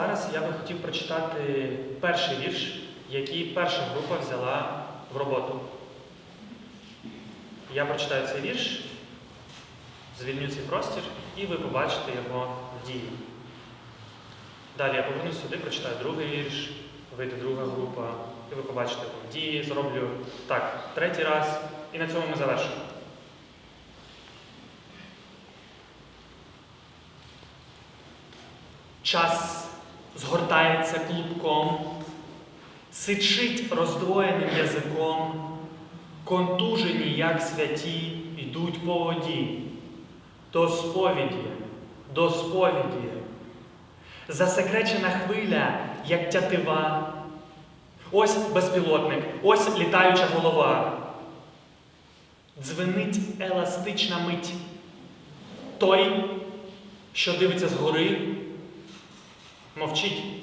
зараз я би хотів прочитати перший вірш, який перша група взяла в роботу. Я прочитаю цей вірш, звільню цей простір, і ви побачите його в дії. Далі я повернусь сюди, прочитаю другий вірш, вийде друга група, і ви побачите його в дії. Зроблю так третій раз, і на цьому ми завершимо. Час згортається клубком, сичить роздвоєним язиком, контужені, як святі, йдуть по воді, до сповіді, до сповіді. Засекречена хвиля, як тятива. Ось безпілотник, ось літаюча голова. Дзвенить еластична мить. Той, що дивиться згори, мовчить.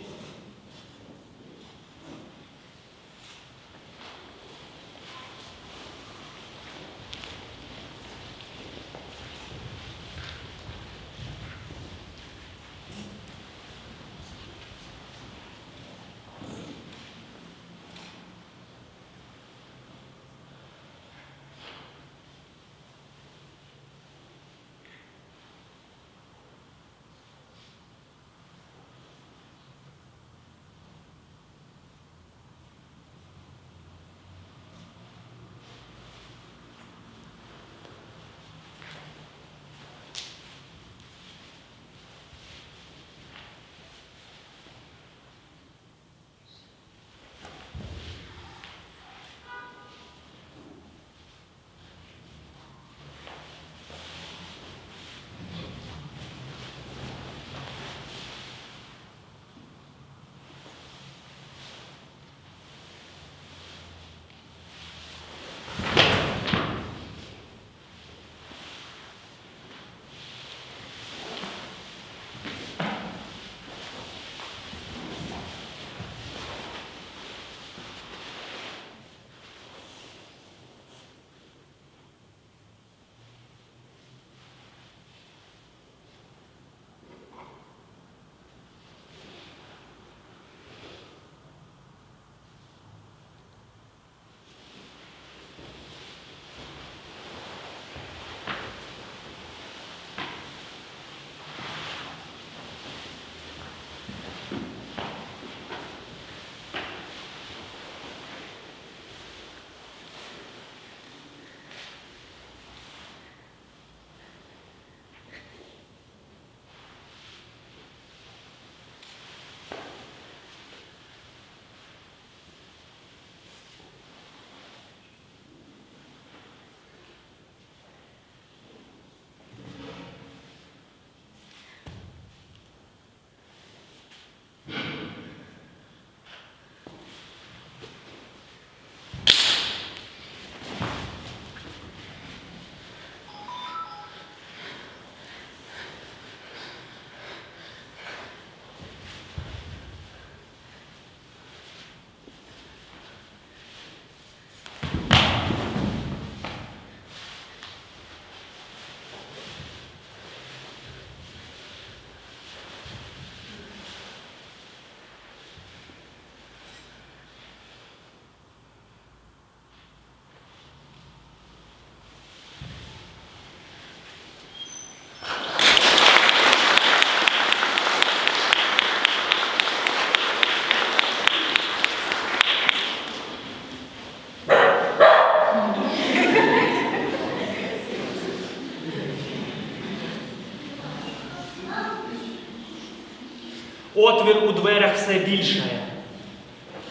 Більшає.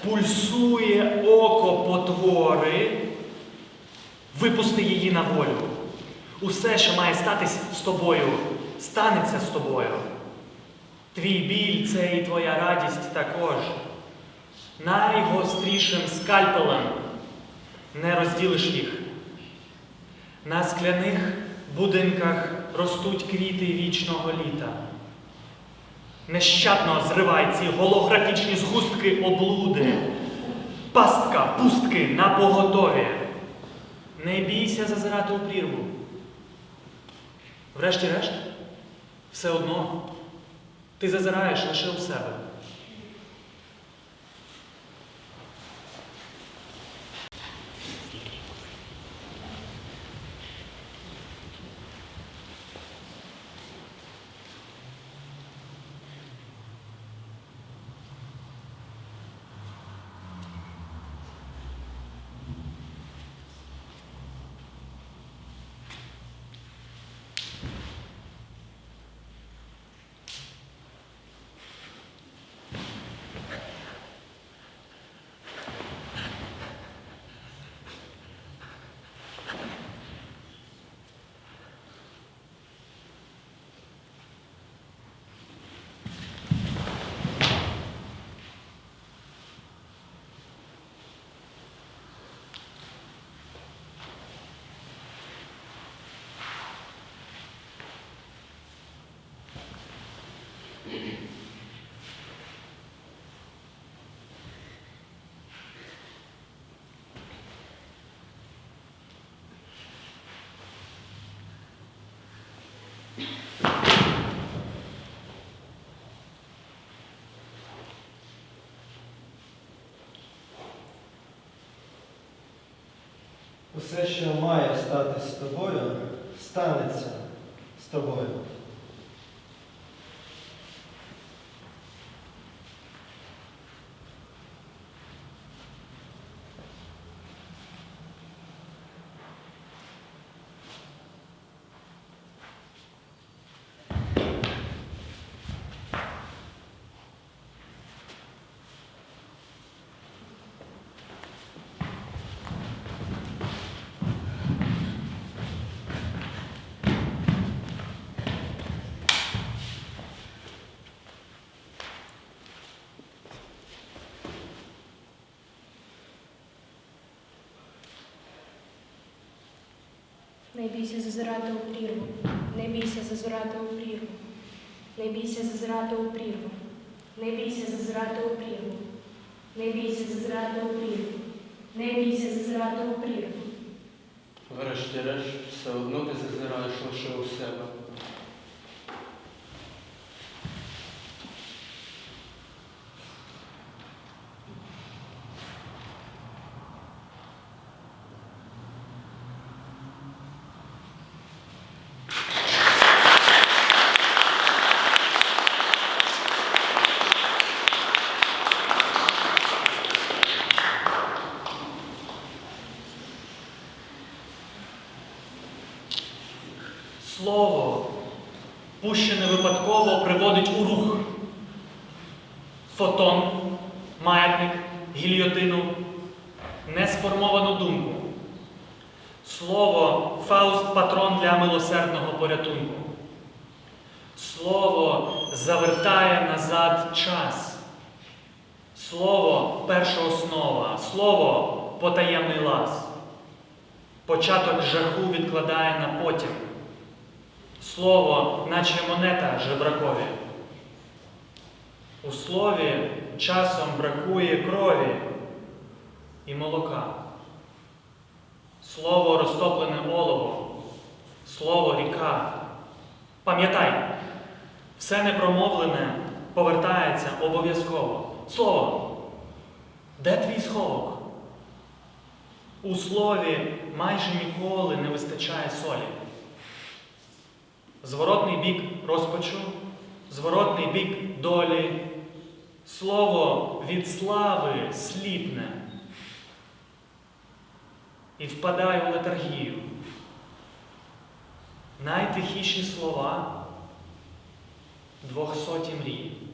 Пульсує око потвори. Випусти її на волю. Усе, що має статись з тобою, станеться з тобою. Твій біль це і твоя радість також. Найгострішим скальпелем не розділиш їх. На скляних будинках ростуть квіти вічного літа. Нещадно зривай ці голографічні згустки облуди, пастка, пустки на поготові. Не бійся зазирати у прірву. Врешті-решт, все одно ти зазираєш лише у себе. Усе, що має статись з тобою, станеться з тобою. Не бійся зазирати у прірву, не бійся зазирати у прірву, не бійся зазирати у прірву, не бійся зазирати у прірву, не бійся зазирати у прірву, не бійся зазирати у прірву. Врешті-решт, все одно ти зазираєш лише у себе. Слово, пущене випадково, приводить у рух. Фотон, маятник, гільйотину, несформовану думку. Слово Фауст патрон для милосердного порятунку. Слово завертає назад час. Слово перша основа, слово потаємний лаз. Початок жаху відкладає на потім. Слово, наче монета жебракові. У слові часом бракує крові і молока. Слово розтоплене олово, слово ріка. Пам'ятай, все непромовлене повертається обов'язково. Слово, де твій сховок? У слові майже ніколи не вистачає солі. Зворотний бік розпачу, зворотний бік долі, слово від слави сліпне і впадає у летаргію. Найтихіші слова двохсоті мрії.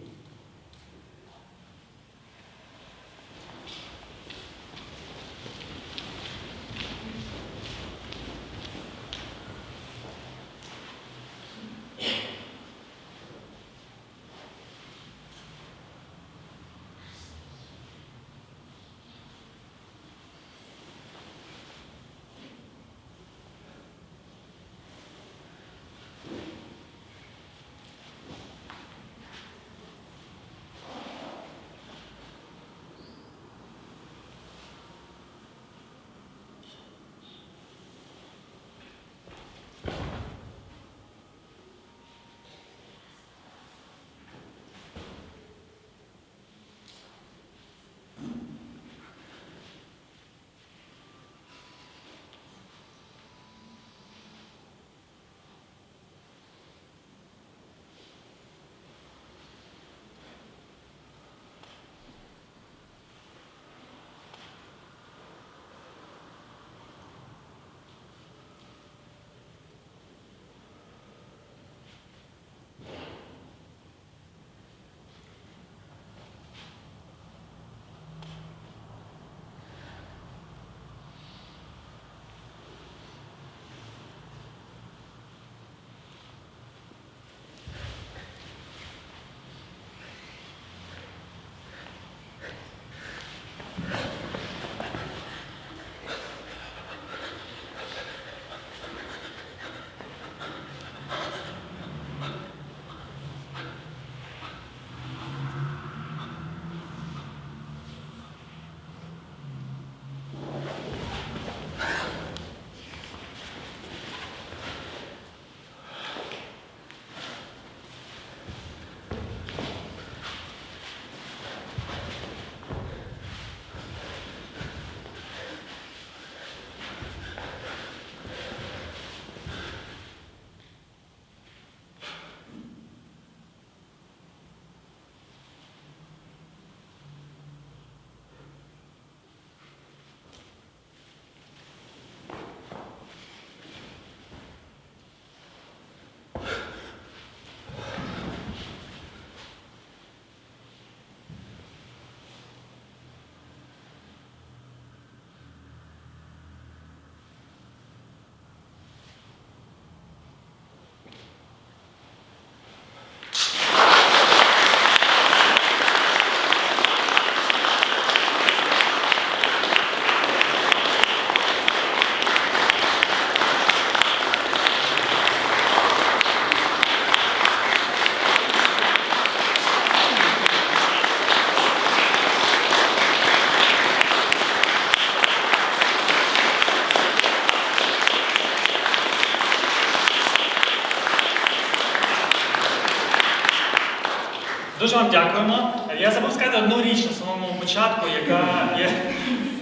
Вам дякуємо. Я забув сказати одну річ на самому початку, яка є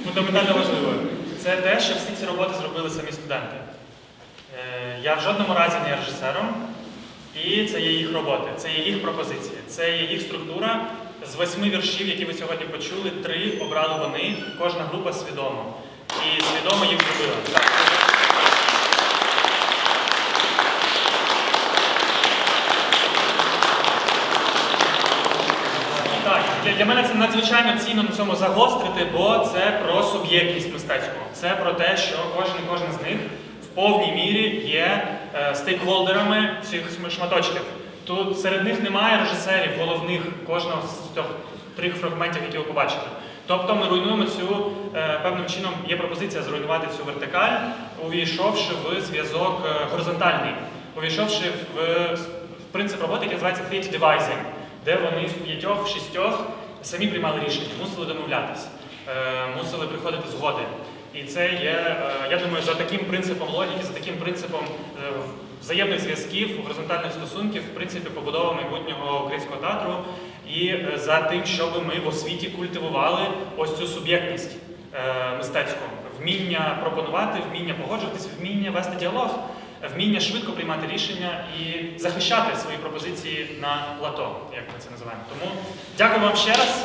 фундаментально важливою. Це те, що всі ці роботи зробили самі студенти. Е, Я в жодному разі не режисером, і це є їх роботи, це є їх пропозиції, це є їх структура. З восьми віршів, які ви сьогодні почули, три обрали вони, кожна група свідомо. І свідомо їх зробила. Так, для, мене це надзвичайно цінно на цьому загострити, бо це про суб'єктність мистецьку. Це про те, що кожен і кожен з них в повній мірі є е, стейкхолдерами цих шматочків. Тут серед них немає режисерів, головних кожного з цих трьох фрагментів, які ви побачили. Тобто ми руйнуємо цю е, певним чином є пропозиція зруйнувати цю вертикаль, увійшовши в зв'язок е, горизонтальний, увійшовши в, принцип роботи, який називається Fate Devising, де вони з п'ятьох, шістьох самі приймали рішення, мусили домовлятись, е, мусили приходити згоди. І це є, е, я думаю, за таким принципом логіки, за таким принципом е, взаємних зв'язків, горизонтальних стосунків, в принципі, побудова майбутнього українського театру, і за тим, щоб ми в освіті культивували ось цю суб'єктність мистецьку, вміння пропонувати, вміння погоджуватись, вміння вести діалог, вміння швидко приймати рішення і захищати свої пропозиції на плато, як ми це називаємо. Тому дякую вам ще раз.